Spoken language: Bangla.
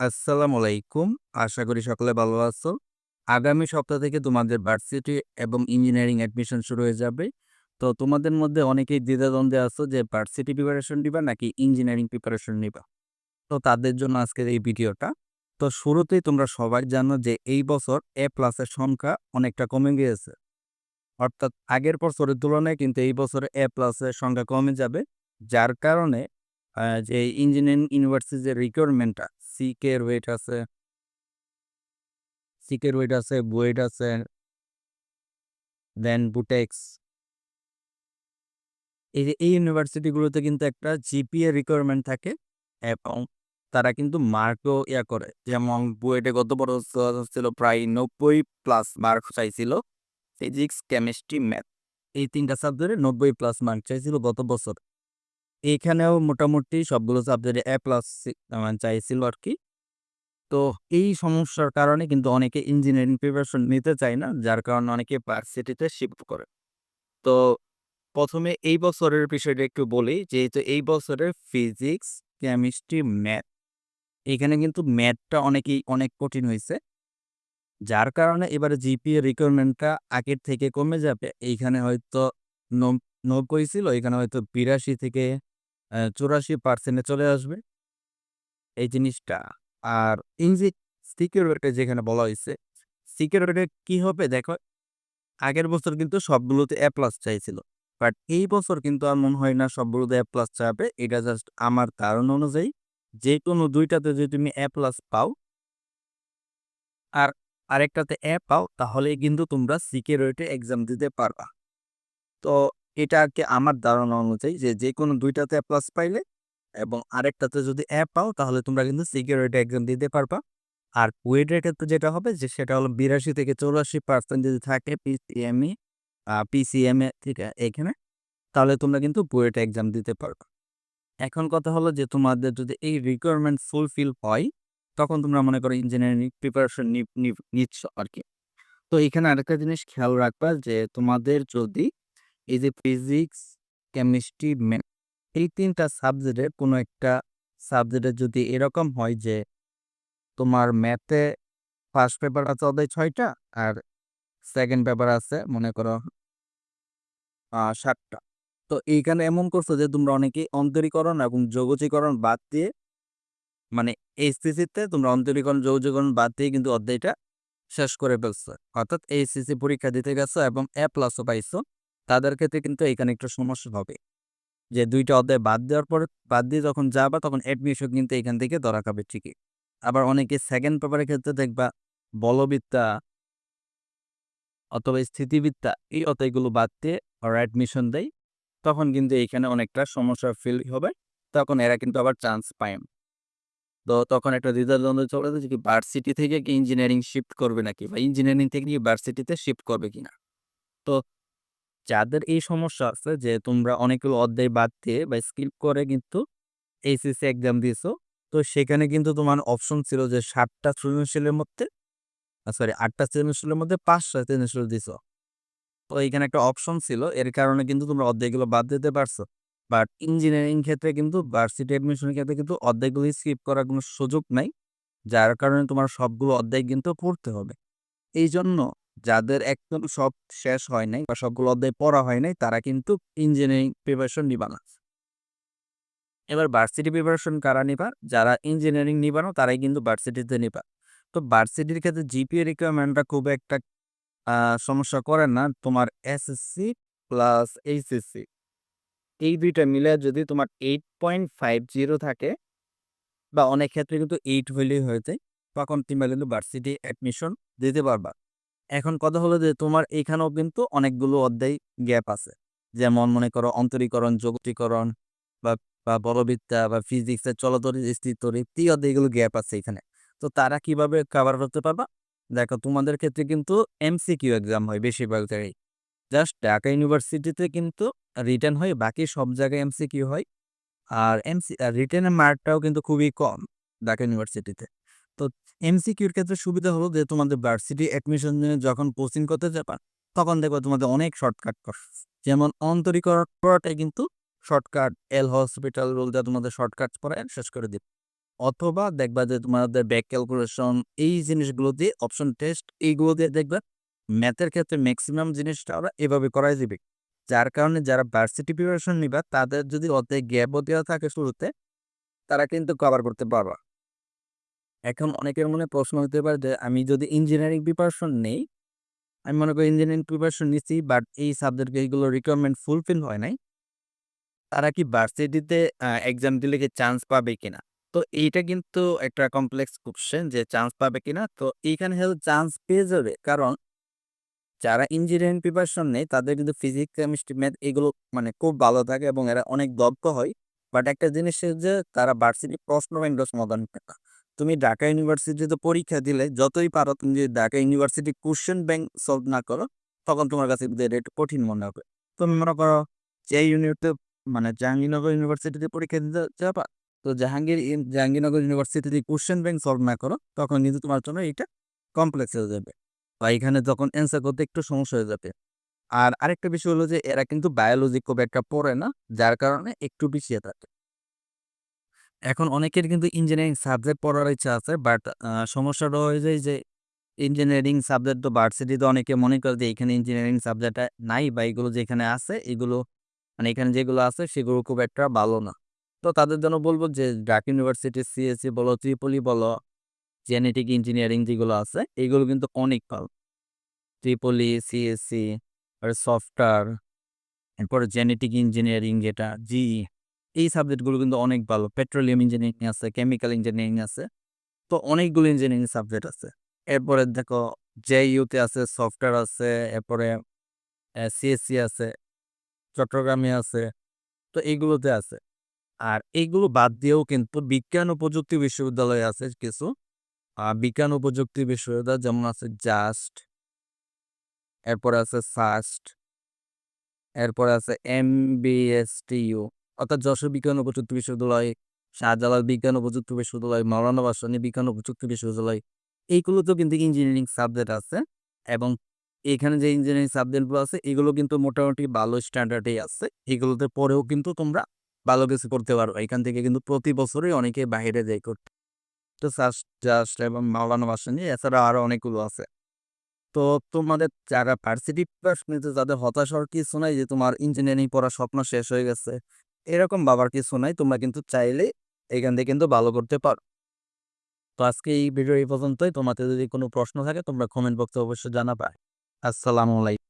আসসালামু আলাইকুম। আশা করি সকলে ভালো আছো। আগামী সপ্তাহ থেকে তোমাদের ভার্সিটি এবং ইঞ্জিনিয়ারিং অ্যাডমিশন শুরু হয়ে যাবে। তো তোমাদের মধ্যে অনেকেই দ্বিধাদ্বন্দ্বে আছো যে ভার্সিটি প্রিপারেশন নিবা নাকি ইঞ্জিনিয়ারিং প্রিপারেশন নিবা। তো তাদের জন্য আজকের এই ভিডিওটা। তো শুরুতেই তোমরা সবাই জানো যে এই বছর এ প্লাসের সংখ্যা অনেকটা কমে গিয়েছে। অর্থাৎ আগের বছরের তুলনায় কিন্তু এই বছরে এ প্লাসের সংখ্যা কমে যাবে। যার কারণে যে ইঞ্জিনিয়ারিং ইউনিভার্সিটির রিকোয়ারমেন্টটা সিকে এর ওয়েট আছে সিকের ওয়েট আছে, বুয়েট আছে। দেন বুটেক্স। এই যে এই ইউনিভার্সিটিগুলোতে কিন্তু একটা জিপিএ রিকোয়ারমেন্ট থাকে এবং তারা কিন্তু মার্কও ইয়া করে। যেমন বুয়েটে গত বছর ছিল প্রায় ৯০ প্লাস মার্ক চাইছিল। ফিজিক্স, কেমিস্ট্রি, ম্যাথ এই ৩ টা সাবজেক্টে ৯০ প্লাস মার্ক চাইছিল গত বছর। এখানেও মোটামুটি সবগুলো সাবজেক্টে এ প্লাস মানে চাইছিল আরকি। তো এই সমস্যার কারণে কিন্তু অনেকে ইঞ্জিনিয়ারিং প্রিপারেশন নিতে চায় না। যার কারণে অনেকে ভার্সিটিতে শিফট করে। তো প্রথমে এই বছরের বিষয়টা একটু বলি। যেহেতু এই বছরের ফিজিক্স, কেমিস্ট্রি, ম্যাথ এখানে কিন্তু ম্যাথটা অনেকেই অনেক কঠিন হয়েছে যার কারণে এবারে জিপিএ রিকোয়ারমেন্টটা আগের থেকে কমে যাবে। এইখানে হয়তো নব ৯০ ছিল, এখানে হয়তো ৮২ থেকে আ ৮৪% চলে আসবে। এই জিনিসটা। আর যে সিকিউরিটি যেখানে বলা হইছে, সিকিউরিটি কি হবে দেখো, আগের বছর কিন্তু সবগুলোতে এ প্লাস চাইছিল। বাট এই বছর কিন্তু আর মনে হয় না সবগুলোতে এ প্লাস চাবে। এটা জাস্ট আমার ধারণা অনুযায়ী যেকোনো ২ টাতে যদি তুমি এ প্লাস পাও আর আরেকটাতে এ পাও তাহলে কিন্তু তোমরা সিকিউরিটি এক্সাম দিতে পারবা। তো এটা আর কি আমার ধারণা অনুযায়ী যে যেকোনো ২ টাতে এ প্লাস পাইলে এবং আরেকটাতে যদি এ পাও তাহলে তোমরা কিন্তু সিকিউরিটি এক্সাম দিতে পারবা। আর বুয়েটের ক্ষেত্রে যেটা হবে যে সেটা হলো ৮২ থেকে ৮৪% যদি থাকে পিসিএমই পিসিএমএ ঠিক এখানে তাহলে তোমরা কিন্তু বুয়েট এক্সাম দিতে পারবা। এখন কথা হলো যে তোমাদের যদি এই রিকোয়ারমেন্ট ফুলফিল হয়, তখন তোমরা মনে করো ইঞ্জিনিয়ারিং প্রিপারেশন নিচ্ছ আরকি। তো এখানে আরেকটা জিনিস খেয়াল রাখবা যে তোমাদের যদি এই যে ফিজিক্স, কেমিস্ট্রি, ম্যাথ এই ৩ টা সাবজেক্টের কোনো একটা সাবজেক্টে যদি এরকম হয় যে তোমার ম্যাথে ফার্স্ট পেপার আছে অধ্যায় ৬ টা আর সেকেন্ড পেপার আছে মনে করো আ ৭ টা। তো এইখানে এমন করছ যে তোমরা অনেকেই অন্তরীকরণ এবং যৌগজীকরণ বাদ দিয়ে মানে এইচএসসিতে তোমরা অন্তরীকরণ, যৌগজীকরণ বাদ দিয়ে কিন্তু অধ্যায়টা শেষ করে ফেলছো। অর্থাৎ এইচএসসি পরীক্ষা দিতে গেছো এবং এ প্লাসও পাইছো। তাদের ক্ষেত্রে কিন্তু এখানে একটু সমস্যা হবে। যে ২ টা অধ্যায় বাদ দেওয়ার পর, বাদ দিয়ে যখন যাবা তখন অ্যাডমিশন কিন্তু এখান থেকে ধরা খাবে ঠিকই। আবার অনেকে সেকেন্ড পেপারের ক্ষেত্রে দেখবা বলবিদ্যা অথবা স্থিতিবিদ্যা এই অধ্যায়গুলো বাদ দিয়ে ওরা অ্যাডমিশন দেয়। তখন কিন্তু এইখানে অনেকটা সমস্যা ফিল হবে। তখন এরা কিন্তু আবার চান্স পায় তো তখন একটা দ্বিধাদ্বন্দ্ব চলে যে কি ভার্সিটি থেকে কি ইঞ্জিনিয়ারিং শিফট করবে নাকি বা ইঞ্জিনিয়ারিং থেকে কি ভার্সিটিতে শিফট করবে কিনা? তো যাদের এই সমস্যা আছে যে, তোমরা অনেকগুলো অধ্যায় বাদ দিয়ে বা স্কিপ করে কিন্তু এইচএসসি এক্সাম দিয়েছ। তো সেখানে কিন্তু তোমার অপশন ছিল যে, সাতটা সৃজনশীলের মধ্যে সরি ৮ টা সৃজনশীলের মধ্যে ৫ টা সৃজনশীল দিছো। তো এইখানে একটা অপশন ছিল। এর কারণে কিন্তু তোমরা অধ্যায়গুলো বাদ দিতে পারছ। বাট ইঞ্জিনিয়ারিং ক্ষেত্রে কিন্তু ভার্সিটি অ্যাডমিশনের ক্ষেত্রে কিন্তু অধ্যায়গুলো স্কিপ করার কোনো সুযোগ নাই। যার কারণে তোমার সবগুলো অধ্যায় কিন্তু পড়তে হবে। এইজন্য যাদের একদম সব শেষ হয় নাই বা সবগুলো অধ্যায় পড়া হয় নাই, তারা কিন্তু ইঞ্জিনিয়ারিং প্রিপারেশন নিবা না। এবার ভার্সিটি প্রিপারেশন কারা নিবা? যারা ইঞ্জিনিয়ারিং নিবা না, তারাই কিন্তু ভার্সিটিতে নিবা। তো ভার্সিটির ক্ষেত্রে জিপিএ রিকোয়ারমেন্টটা খুব একটা সমস্যা করে না। তোমার এসএসসি প্লাস এইচএসসি এই দুইটা মিলে যদি তোমার 8.50 থাকে, বা অনেক ক্ষেত্রে কিন্তু এইট হইলেই হয়ে যায়। তখন তোমরা কিন্তু ভার্সিটি অ্যাডমিশন দিতে পারবা। এখন কথা হলো যে তোমার এখানেও কিন্তু অনেকগুলো অধ্যায় গ্যাপ আছে। যেমন মনে করো অন্তরীকরণ, যৌগীকরণ বা বলবিদ্যা বা ফিজিক্সের চলতরিৎ, স্থিরতরিৎ এই অধ্যায়গুলো গ্যাপ আছে এখানে। তো তারা কীভাবে কভার করতে পারবা? দেখো তোমাদের ক্ষেত্রে কিন্তু এমসিকিউ এক্সাম হয় বেশিরভাগ জায়গায়। জাস্ট ঢাকা ইউনিভার্সিটিতে কিন্তু রিটার্ন হয়, বাকি সব জায়গায় এমসিকিউ হয়। আর এমসি আ রিটেনের মার্কটাও কিন্তু খুবই কম ঢাকা ইউনিভার্সিটিতে। তো এমসিকিউর ক্ষেত্রে সুবিধা হলো যে, তোমাদের ভার্সিটি অ্যাডমিশন যখন কোচিং করতে যাবা, তখন দেখবা তোমাদের অনেক শর্টকাট কর যেমন অন্তরীকরণ পড়াটাই কিন্তু শর্টকাট এল হসপিটাল দেয়া তোমাদের শর্টকাট পড়ায় শেষ করে দিবে। অথবা দেখবা যে, তোমাদের ব্যাক ক্যালকুলেশন এই জিনিসগুলো দিয়ে অপশন টেস্ট এইগুলো দিয়ে দেখবা ম্যাথের ক্ষেত্রে ম্যাক্সিমাম জিনিসটা ওরা এভাবে করাই দিবে। যার কারণে যারা ভার্সিটি প্রিপারেশন নিবা, তাদের যদি অর্ধেক গ্যাপও দেওয়া থাকে শুরুতে, তারা কিন্তু কভার করতে পারবা। এখন অনেকের মনে প্রশ্ন হতে পারে যে, আমি যদি ইঞ্জিনিয়ারিং প্রিপারেশন নেই, আমি মনে করি ইঞ্জিনিয়ারিং প্রিপারেশন নিচ্ছি বাট এই সাবজেক্ট এইগুলো রিকোয়ারমেন্ট ফুলফিল হয় নাই, তারা কি ভার্সিটিতে এক্সাম দিলে কি চান্স পাবে কিনা? তো এইটা কিন্তু একটা কমপ্লেক্স কোশ্চেন যে চান্স পাবে কিনা? তো এইখানে হয়তো চান্স পেয়ে যাবে, কারণ যারা ইঞ্জিনিয়ারিং প্রিপারেশন নেই তাদের কিন্তু ফিজিক্স কেমিস্ট্রি ম্যাথ এগুলো মানে খুব ভালো থাকে এবং এরা অনেক দক্ষ হয়। বাট একটা জিনিস যে, তারা ভার্সিটি প্রশ্ন ব্যাংক সমাধান করে তুমি ঢাকা ইউনিভার্সিটিতে পরীক্ষা দিলে যতই পারো তুমি যদি Dhaka university question bank solve না করো, তখন তোমার কাছে একটু কঠিন মনে হবে। তুমি মনে করো যে ইউনিভার্সিটি মানে জাহাঙ্গীরনগর ইউনিভার্সিটিতে পরীক্ষা দিতে যাবা, তো জাহাঙ্গীর জাহাঙ্গীরনগর ইউনিভার্সিটিতে কোশ্চেন ব্যাংক সলভ না করো, তখন কিন্তু তোমার জন্য এটা কমপ্লেক্স হয়ে যাবে। বা এখানে তখন অ্যান্সার করতে একটু সমস্যা হয়ে যাবে। আর আরেকটা বিষয় হলো যে এরা কিন্তু বায়োলজি খুব একটা পড়ে না, যার কারণে একটু পিছিয়ে থাকে। এখন অনেকের কিন্তু ইঞ্জিনিয়ারিং সাবজেক্ট পড়ার ইচ্ছা আছে বাট সমস্যাটা হয়ে যায় যে ইঞ্জিনিয়ারিং সাবজেক্ট তো ভার্সিটিতে অনেকে মনে করে যে, এখানে ইঞ্জিনিয়ারিং সাবজেক্টটা নাই বা এগুলো যেখানে আছে, এগুলো মানে এখানে যেগুলো আছে, সেগুলো খুব একটা ভালো না। তো তাদের জন্য বলব যে, ঢাকা ইউনিভার্সিটি সিএসসি বলো ত্রিপলি বলো জেনেটিক ইঞ্জিনিয়ারিং যেগুলো আছে, এগুলো কিন্তু অনেক ভালো। ত্রিপলি সিএসসি সফটওয়্যার এরপরে জেনেটিক ইঞ্জিনিয়ারিং যেটা জি এই সাবজেক্টগুলো কিন্তু অনেক ভালো। পেট্রোলিয়াম ইঞ্জিনিয়ারিং আছে কেমিক্যাল ইঞ্জিনিয়ারিং আছে, তো অনেকগুলো ইঞ্জিনিয়ারিং সাবজেক্ট আছে। এরপরে দেখো জে ইউতে আছে সফটওয়্যার আছে, এরপরে সিএসসি আছে, চট্টগ্রামে আছে, তো এইগুলোতে আছে। আর এইগুলো বাদ দিয়েও কিন্তু বিজ্ঞান ও প্রযুক্তি বিশ্ববিদ্যালয় আছে কিছু। বিজ্ঞান ও প্রযুক্তি বিশ্ববিদ্যালয় যেমন আছে জাস্ট এরপরে আছে ফার্স্ট এরপরে আছে এম বিএসটিইউ অর্থাৎ যশোর বিজ্ঞান ও প্রযুক্তি বিশ্ববিদ্যালয়, শাহজালাল বিজ্ঞান ও প্রযুক্তি বিশ্ববিদ্যালয়, মৌলানা ভাসানী বিজ্ঞান ও প্রযুক্তি বিশ্ববিদ্যালয়, এইগুলোতেও কিন্তু ইঞ্জিনিয়ারিং সাবজেক্ট আছে এবং এখানে যে ইঞ্জিনিয়ারিং সাবজেক্টগুলো আছে, এগুলো কিন্তু মোটামুটি ভালো স্ট্যান্ডার্ডেই আছে। এগুলোতে পরেও কিন্তু তোমরা ভালো কিছু করতে পারো। এখান থেকে কিন্তু প্রতি বছরই অনেকে বাইরে যায় করতে। তো জাস্ট এবং মাওলানা ভাসানী এছাড়া আরও অনেকগুলো আছে। তো তোমাদের যারা ভার্সিটি নিতে যাদের হতাশ হওয়ার কিছু নাই যে তোমার ইঞ্জিনিয়ারিং পড়ার স্বপ্ন শেষ হয়ে গেছে এরকম বাবার কিছু নাই, তোমরা কিন্তু চাইলে এখান থেকে কিন্তু ভালো করতে পারো। তো আজকে এই ভিডিও এই পর্যন্তই। তোমাদের যদি কোনো প্রশ্ন থাকে, তোমরা কমেন্ট বক্সে অবশ্যই জানাবা। আসসালামু আলাইকুম।